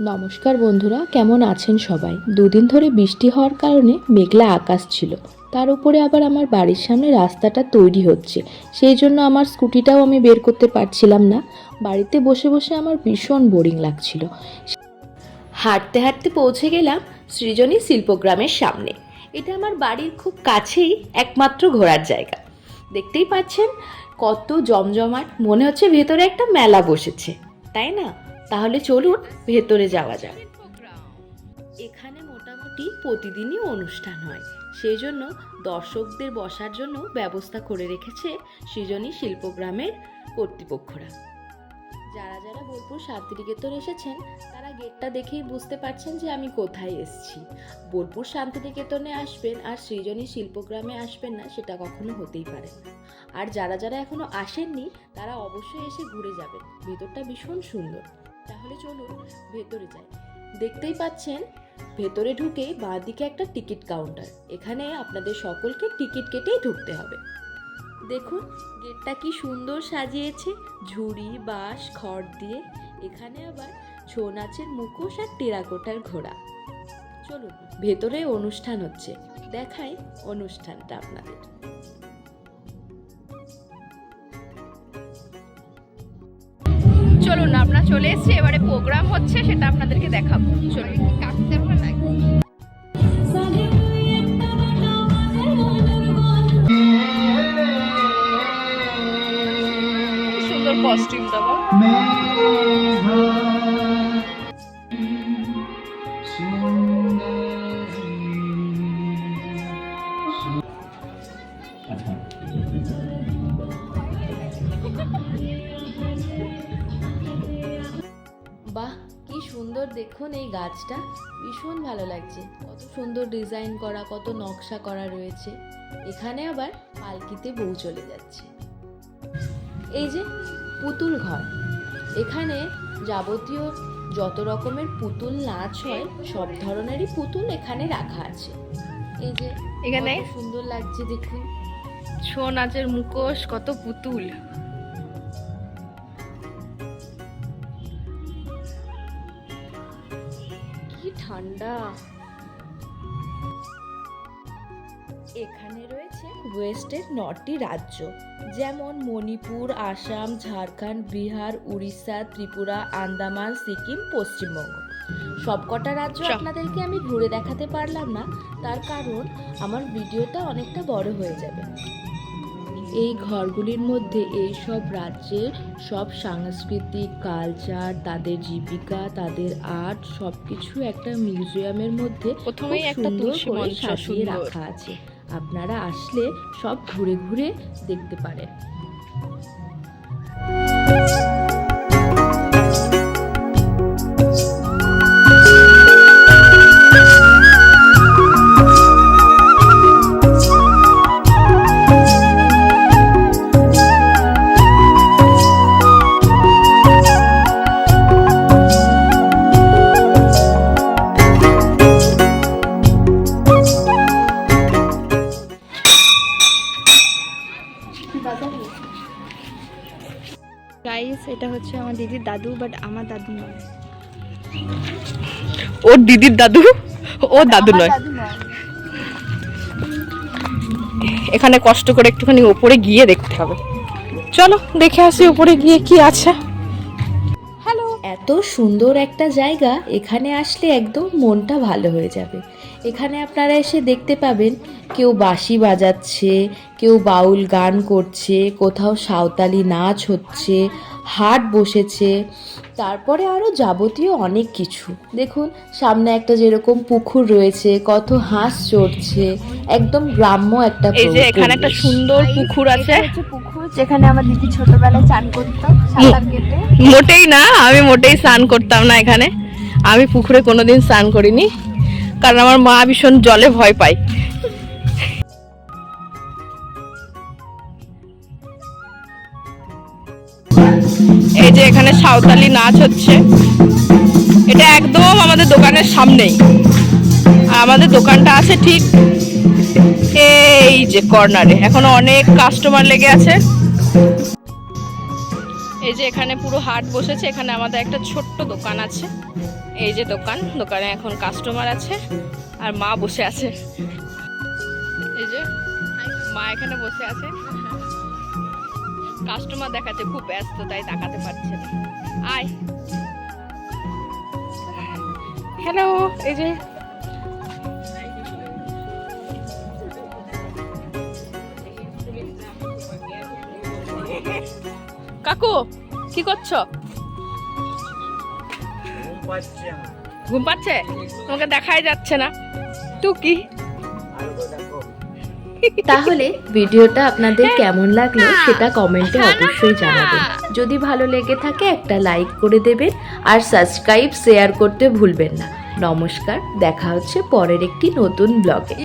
নমস্কার বন্ধুরা, কেমন আছেন সবাই? দুদিন ধরে বৃষ্টি হওয়ার কারণে মেঘলা আকাশ ছিল। তার উপরে আবার আমার বাড়ির সামনে রাস্তাটা তৈরি হচ্ছে। সেই জন্য আমার স্কুটিটাও আমি বের করতে পারছিলাম না। বাড়িতে বসে বসে আমার ভীষণ বোরিং লাগছিল। হাঁটতে হাঁটতে পৌঁছে গেলাম সৃজনী শিল্পগ্রামের সামনে। এটা আমার বাড়ির খুব কাছেই একমাত্র ঘোরার জায়গা। দেখতেই পাচ্ছেন, কত জমজমাট, মনে হচ্ছে ভেতরে একটা মেলা বসেছে। তাই না? তাহলে চলুন ভেতরে যাওয়া যাক। এখানে মোটামুটি প্রতিদিনই অনুষ্ঠান হয়। সেই জন্য দর্শকদের বসার জন্য ব্যবস্থা করে রেখেছে সৃজনী শিল্পগ্রামের কর্তৃপক্ষরা। যারা যারা বোলপুর শান্তিনিকেতন এসেছেন, তারা গেটটা দেখেই বুঝতে পারছেন যে আমি কোথায় এসেছি। বোলপুর শান্তিনিকেতনে আসবেন আর সৃজনী শিল্পগ্রামে আসবেন না, সেটা কখনো হতেই পারে আর যারা যারা এখনও আসেননি, তারা অবশ্যই এসে ঘুরে যাবেন। ভেতরটা ভীষণ সুন্দর। তাহলে চলুন ভেতরে যাই। দেখতেই পাচ্ছেন, ভেতরে ঢুকে বাঁ দিকে একটা টিকিট কাউন্টার। এখানে আপনাদের সকলকে টিকিট কেটেই ঢুকতে হবে। দেখুন, গেটটা কি সুন্দর সাজিয়েছে। ঝুড়ি, বাঁশ, খড় দিয়ে। এখানে আবার ছৌ নাচের মুখোশ আর টেরাকোটার ঘোড়া। চলুন, ভেতরে অনুষ্ঠান হচ্ছে। দেখাই অনুষ্ঠানটা আপনাদের। চলুন আমরা চলে এসেছি, এবারে প্রোগ্রাম হচ্ছে, সেটা আপনাদেরকে দেখাবো। চলুন। কাটতে আমরা লাগবে সুন্দর কস্টিউম দেবো। দেখুন এই গাছটা ভীষণ ভালো লাগছে। কত সুন্দর ডিজাইন করা কত নকশা করা রয়েছে। এখানে আবার পালকিতে বউ চলে যাচ্ছে। এই যে পুতুল ঘর এখানে যাবতীয় যত রকমের পুতুল নাচ হয় সব ধরনেরই পুতুল এখানে রাখা আছে। এই যে এখানে সুন্দর লাগছে দেখুন। ছৌ নাচের মুখোশ কত পুতুল। ঠান্ডা। এখানে রয়েছে ওয়েস্টের নটি রাজ্য যেমন মণিপুর আসাম ঝাড়খণ্ড বিহার উড়িষ্যা ত্রিপুরা আন্দামান সিকিম পশ্চিমবঙ্গ। সবকটা রাজ্য আপনাদেরকে আমি ঘুরে দেখাতে পারলাম না তার কারণ আমার ভিডিওটা অনেকটা বড় হয়ে যাবে। এই ঘরগুলির মধ্যে এইসব রাজ্যের সব সাংস্কৃতিক কালচার তাদের জীবিকা তাদের আর্ট সব কিছু একটা মিউজিয়ামের মধ্যে প্রথমেই একটা সুন্দর করে সাজিয়ে রাখা আছে। আপনারা আসলে সব ঘুরে ঘুরে দেখতে পারেন। গাইস এটা হচ্ছে আমার দিদির দাদু বাট আমার দাদু নয়। ওর দিদির দাদু? ও দাদু নয়। এখানে কষ্ট করে একটুখানি ওপরে গিয়ে দেখতে হবে। চলো দেখে আসি উপরে গিয়ে কি আছে। এত সুন্দর একটা জায়গা, এখানে আসলে একদম মনটা ভালো হয়ে যাবে। এখানে আপনারা এসে দেখতে পাবেন, কেউ বাঁশি বাজাচ্ছে, কেউ বাউল গান করছে, কোথাও সাঁওতালি নাচ হচ্ছে হাট বসেছে তারপরে আরও যাবতীয় অনেক কিছু। দেখুন সামনে একটা যেরকম পুকুর রয়েছে কত হাঁস চড়ছে একদম গ্রাম্য একটা এই যে এখানে একটা সুন্দর পুকুর আছে। পুকুর যেখানে আমার দিদি ছোটবেলায় চান করতো সাঁতার কেটে। মোটেই না আমি মোটেই স্নান করতাম না এখানে। আমি পুকুরে কোনোদিন স্নান করিনি কারণ আমার মা ভীষণ জলে ভয় পায়। এই যে এখানে সাঁওতালি নাচ হচ্ছে। এটা একদম আমাদের দোকানের সামনেই। আমাদের দোকানটা আছে ঠিক এই যে কর্নারে এখনও অনেক কাস্টমার লেগে আছে। এই যে এখানে পুরো হাট বসেছে। এখানে আমাদের একটা ছোট্ট দোকান আছে। এই যে দোকান, দোকানে এখন কাস্টমার আছে আর মা বসে আছে। এই যে মা এখানে বসে আছে। কাস্টমার দেখাতে খুব ব্যস্ত তাই তাকাতে পারছে না। আয়। হ্যালো এই যে। কাকু কি করছ? ঘুম পাচ্ছে তোমাকে দেখাই যাচ্ছে না। তুই কি? তাহলে ভিডিওটা আপনাদের কেমন লাগল সেটা কমেন্টে অবশ্যই জানাবেন। যদি ভালো লেগে থাকে একটা লাইক করে দেবেন আর সাবস্ক্রাইব শেয়ার করতে ভুলবেন না। নমস্কার দেখা হচ্ছে পরের একটি নতুন ব্লগে।